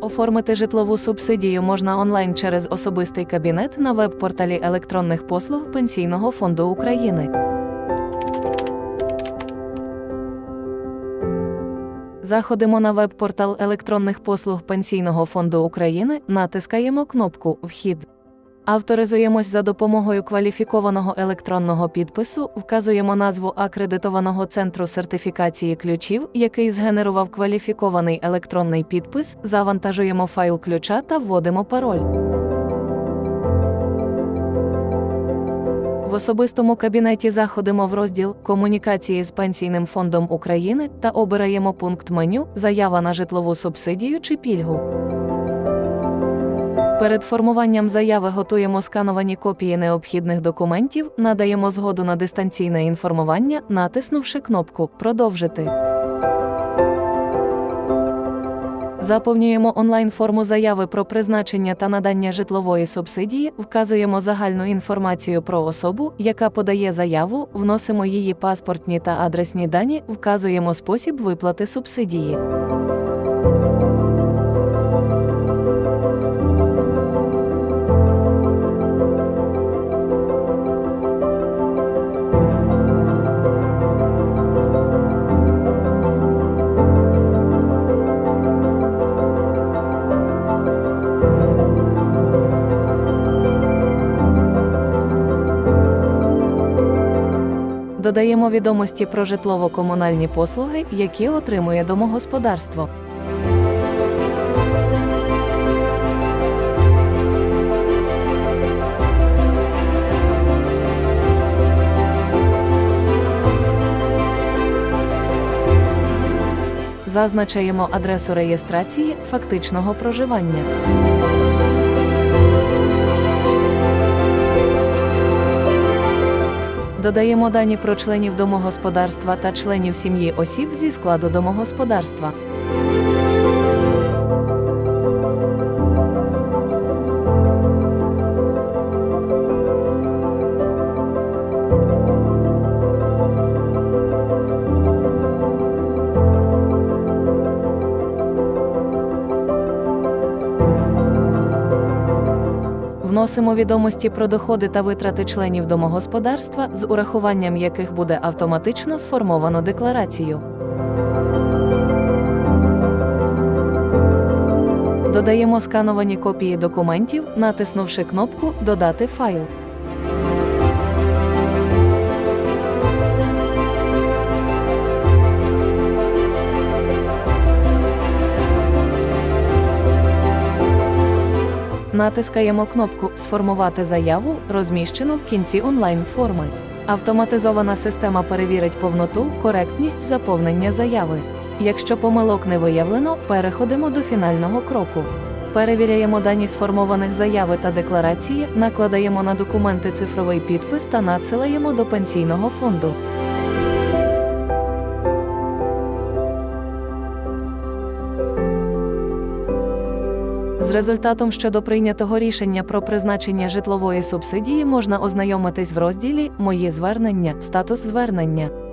Оформити житлову субсидію можна онлайн через особистий кабінет на веб-порталі електронних послуг Пенсійного фонду України. Заходимо на веб-портал електронних послуг Пенсійного фонду України, натискаємо кнопку Вхід. Авторизуємось за допомогою кваліфікованого електронного підпису, вказуємо назву акредитованого центру сертифікації ключів, який згенерував кваліфікований електронний підпис, завантажуємо файл ключа та вводимо пароль. В особистому кабінеті заходимо в розділ Комунікації з Пенсійним фондом України та обираємо пункт меню Заява на житлову субсидію чи пільгу. Перед формуванням заяви готуємо скановані копії необхідних документів, надаємо згоду на дистанційне інформування, натиснувши кнопку Продовжити. Заповнюємо онлайн-форму заяви про призначення та надання житлової субсидії, вказуємо загальну інформацію про особу, яка подає заяву, вносимо її паспортні та адресні дані, вказуємо спосіб виплати субсидії. Додаємо відомості про житлово-комунальні послуги, які отримує домогосподарство. Зазначаємо адресу реєстрації фактичного проживання. Додаємо дані про членів домогосподарства та членів сім'ї осіб зі складу домогосподарства. Вносимо відомості про доходи та витрати членів домогосподарства, з урахуванням яких буде автоматично сформовано декларацію. Додаємо скановані копії документів, натиснувши кнопку Додати файл. Натискаємо кнопку Сформувати заяву, розміщену в кінці онлайн-форми. Автоматизована система перевірить повноту, коректність заповнення заяви. Якщо помилок не виявлено, переходимо до фінального кроку. Перевіряємо дані сформованих заяви та декларації, накладаємо на документи цифровий підпис та надсилаємо до пенсійного фонду. З результатом щодо прийнятого рішення про призначення житлової субсидії можна ознайомитись в розділі Мої звернення, статус звернення.